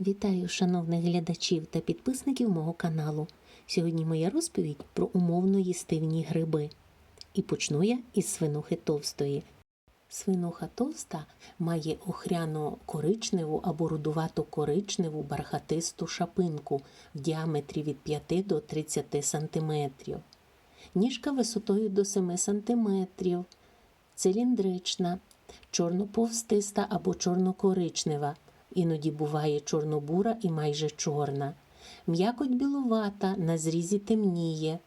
Вітаю шановних глядачів та підписників мого каналу. Сьогодні моя розповідь про умовно їстивні гриби. І почну я із свинухи товстої. Свинуха товста має охряно-коричневу або рудувато-коричневу бархатисту шапинку в діаметрі від 5 до 30 см. Ніжка висотою до 7 см, циліндрична, чорноповстиста або чорнокоричнева, іноді буває чорнобура і майже чорна. М'якоть білувата, на зрізі темніє.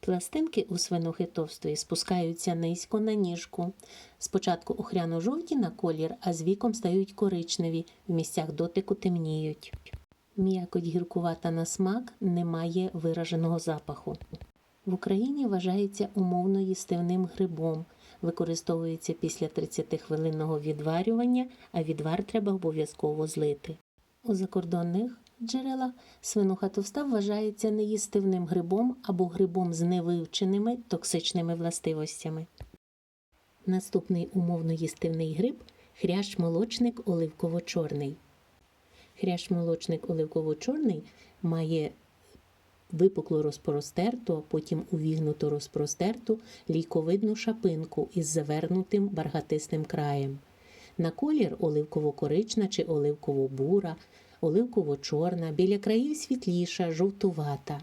Пластинки у свинухи товстої спускаються низько на ніжку. Спочатку охряно-жовті на колір, а з віком стають коричневі, в місцях дотику темніють. М'якоть гіркувата на смак, не має вираженого запаху. В Україні вважається умовно їстивним грибом, використовується після 30-хвилинного відварювання, а відвар треба обов'язково злити. У закордонних джерелах свинуха товста вважається неїстивним грибом або грибом з невивченими токсичними властивостями. Наступний умовно їстивний гриб хрящ молочник оливково-чорний. Хрящ молочник оливково-чорний має випукло розпростерту, а потім увігнуто розпростерту лійковидну шапинку із завернутим баргатистим краєм. На колір оливково-корична чи оливково-бура, оливково-чорна, біля країв світліша, жовтувата.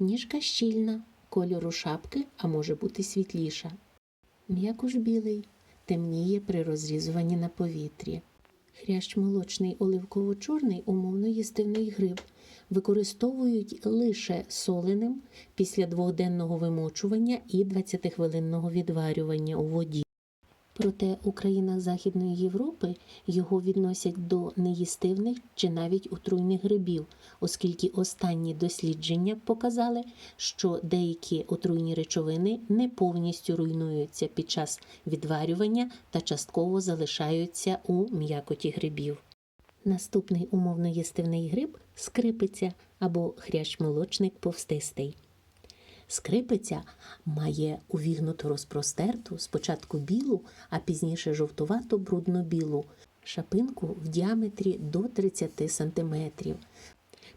Ніжка щільна, кольору шапки, а може бути світліша. М'якуш білий, темніє при розрізуванні на повітрі. Хрящ молочний оливково-чорний умовно їстивний гриб використовують лише соленим після двохденного вимочування і 20-хвилинного відварювання у воді. Проте у країнах Західної Європи його відносять до неїстивних чи навіть отруйних грибів, оскільки останні дослідження показали, що деякі отруйні речовини не повністю руйнуються під час відварювання та частково залишаються у м'якоті грибів. Наступний умовно їстивний гриб скрипиця або хрящ-молочник повстистий. Скрипиця має увігнуту розпростерту, спочатку білу, а пізніше жовтувато брудно-білу шапинку в діаметрі до 30 см.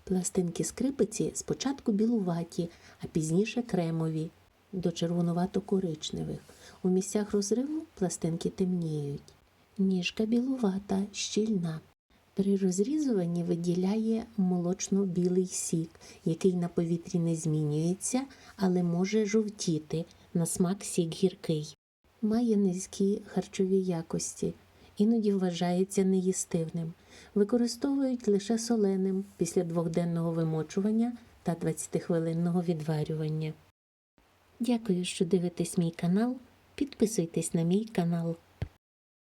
Пластинки скрипиці спочатку білуваті, а пізніше кремові, до червонувато-коричневих. У місцях розриву пластинки темніють. Ніжка білувата, щільна. При розрізуванні виділяє молочно-білий сік, який на повітрі не змінюється, але може жовтіти, на смак сік гіркий. Має низькі харчові якості, іноді вважається неїстивним. Використовують лише соленим після двохденного вимочування та 20-хвилинного відварювання. Дякую, що дивитесь мій канал. Підписуйтесь на мій канал.